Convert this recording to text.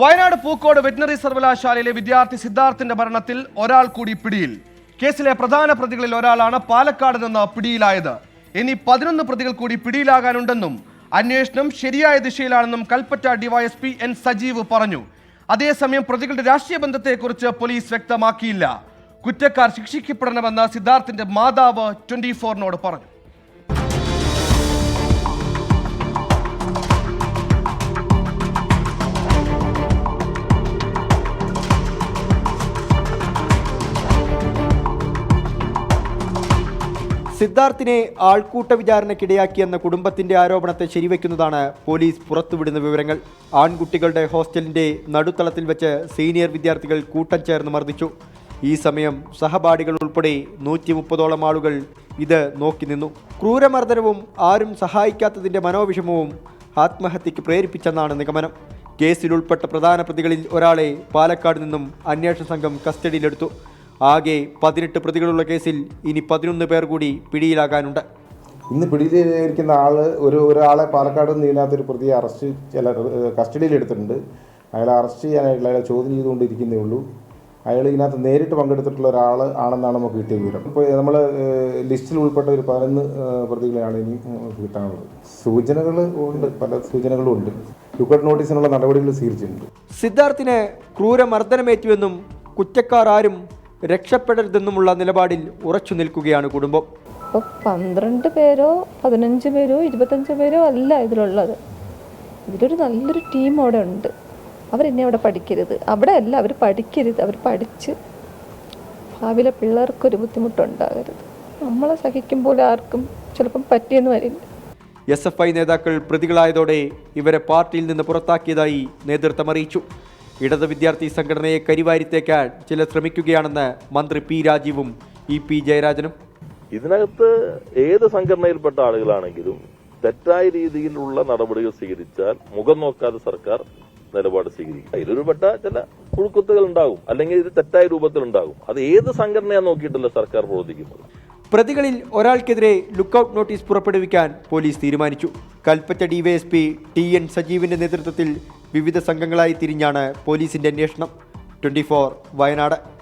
Wayanad Pookode veterinary സർവകലാശാലയിലെ വിദ്യാർത്ഥി സിദ്ധാർത്ഥിന്റെ മരണത്തിൽ ഒരാൾ കൂടി പിടിയിൽ. കേസിലെ പ്രധാന പ്രതികളിൽ ഒരാളാണ് പാലക്കാട് നിന്ന് പിടിയിലായത്. ഇനി പതിനൊന്ന് പ്രതികൾ കൂടി പിടിയിലാകാനുണ്ടെന്നും അന്വേഷണം ശരിയായ ദിശയിലാണെന്നും കൽപ്പറ്റ ഡിവൈഎസ്പി എൻ സജീവ് പറഞ്ഞു. അതേസമയം പ്രതികളുടെ രാഷ്ട്രീയ ബന്ധത്തെക്കുറിച്ച് പോലീസ് വ്യക്തമാക്കിയില്ല. കുറ്റക്കാർ ശിക്ഷിക്കപ്പെടണമെന്ന് സിദ്ധാർത്ഥിന്റെ മാതാവ് ട്വന്റി ഫോറിനോട് പറഞ്ഞു. സിദ്ധാർത്ഥിനെ ആൾക്കൂട്ട വിചാരണയ്ക്കിടയാക്കിയെന്ന കുടുംബത്തിന്റെ ആരോപണത്തെ ശരിവെക്കുന്നതാണ് പോലീസ് പുറത്തുവിടുന്ന വിവരങ്ങൾ. ആൺകുട്ടികളുടെ ഹോസ്റ്റലിന്റെ നടുത്തളത്തിൽ വെച്ച് സീനിയർ വിദ്യാർത്ഥികൾ കൂട്ടം ചേർന്ന് മർദ്ദിച്ചു. ഈ സമയം സഹപാഠികൾ ഉൾപ്പെടെ നൂറ്റി മുപ്പതോളം ആളുകൾ ഇത് നോക്കി നിന്നു. ക്രൂരമർദ്ദനവും ആരും സഹായിക്കാത്തതിന്റെ മനോവിഷമവും ആത്മഹത്യക്ക് പ്രേരിപ്പിച്ചെന്നാണ് നിഗമനം. കേസിൽ ഉൾപ്പെട്ട പ്രധാന പ്രതികളിൽ ഒരാളെ പാലക്കാട് നിന്നും അന്വേഷണ സംഘം കസ്റ്റഡിയിലെടുത്തു. ആകെ പതിനെട്ട് പ്രതികളുള്ള കേസിൽ ഇനി പതിനൊന്ന് പേർ കൂടി പിടിയിലാകാനുണ്ട്. ഇന്ന് പിടിയിലിരിക്കുന്ന ആൾ ഒരു ഒരാളെ പാലക്കാട് നിന്ന് ഇതിനകത്തൊരു പ്രതിയെ അറസ്റ്റ് ചില കസ്റ്റഡിയിലെടുത്തിട്ടുണ്ട്. അയാളെ അറസ്റ്റ് ചെയ്യാനായിട്ടുള്ള അയാളെ ചോദ്യം ചെയ്തുകൊണ്ടിരിക്കുന്നേ ഉള്ളൂ. അയാൾ ഇതിനകത്ത് നേരിട്ട് പങ്കെടുത്തിട്ടുള്ള ഒരാൾ ആണെന്നാണ് നമുക്ക് കിട്ടിയ വിവരം. ഇപ്പോൾ നമ്മൾ ലിസ്റ്റിൽ ഉൾപ്പെട്ട ഒരു പതിനൊന്ന് പ്രതികളെയാണ് ഇനി കിട്ടാനുള്ളത്. സൂചനകൾ ഉണ്ട് പല സൂചനകളും ഉണ്ട്. ലുക്കൌട്ട് നോട്ടീസിനുള്ള നടപടികൾ സ്വീകരിച്ചിട്ടുണ്ട്. സിദ്ധാർത്ഥിന് ക്രൂരമർദ്ദനമേറ്റുവെന്നും കുറ്റക്കാർ ആരും രക്ഷപ്പെടരുതെന്നുമുള്ള നിലപാടിൽ ഉറച്ചു നിൽക്കുകയാണ് കുടുംബം. അപ്പോൾ പന്ത്രണ്ട് പേരോ പതിനഞ്ച് പേരോ ഇരുപത്തഞ്ച് പേരോ അല്ല ഇതിലുള്ളത്. ഇതിലൊരു നല്ലൊരു ടീം അവിടെ ഉണ്ട്. അവരെന്നെ അവിടെ പഠിക്കരുത്. അവിടെ അല്ല അവർ പഠിക്കരുത്. അവർ പഠിച്ച് ഭാവിയിലെ പിള്ളേർക്കൊരു ബുദ്ധിമുട്ടുണ്ടാകരുത്. നമ്മളെ സഹിക്കുമ്പോൾ ആർക്കും ചിലപ്പം പറ്റിയെന്ന് വരില്ല. എസ് എഫ് ഐ നേതാക്കൾ പ്രതികളായതോടെ ഇവരെ പാർട്ടിയിൽ നിന്ന് പുറത്താക്കിയതായി നേതൃത്വം അറിയിച്ചു. ഇടത് വിദ്യാർത്ഥി സംഘടനയെ കരിവാരിത്തേക്കാൻ ചിലർ ശ്രമിക്കുകയാണെന്ന് മന്ത്രി പി രാജീവും ഇ പി ജയരാജനും. ഇതിനകത്ത് ഏത് സംഘടനയിൽപ്പെട്ട ആളുകളാണെങ്കിലും തെറ്റായ രീതിയിലുള്ള നടപടികൾ സ്വീകരിച്ചാൽ മുഖം നോക്കാതെ സർക്കാർ നിലപാട് സ്വീകരിക്കും. ഇതിലൊരുപെട്ട ചില പുഴുക്കുത്തുകൾ ഉണ്ടാകും അല്ലെങ്കിൽ ഇത് തെറ്റായ രൂപത്തിൽ ഉണ്ടാകും അത് ഏത് സംഘടനയാ നോക്കിയിട്ടല്ല സർക്കാർ പ്രവർത്തിക്കുന്നത്? പ്രതികളിൽ ഒരാൾക്കെതിരെ ലുക്കൌട്ട് നോട്ടീസ് പുറപ്പെടുവിക്കാൻ പോലീസ് തീരുമാനിച്ചു. കൽപ്പറ്റ ഡിവൈഎസ്പി ടി എൻ സജീവിന്റെ നേതൃത്വത്തിൽ വിവിധ സംഘങ്ങളായി തിരിഞ്ഞാണ് പോലീസിന്റെ അന്വേഷണം. ട്വന്റി വയനാട്.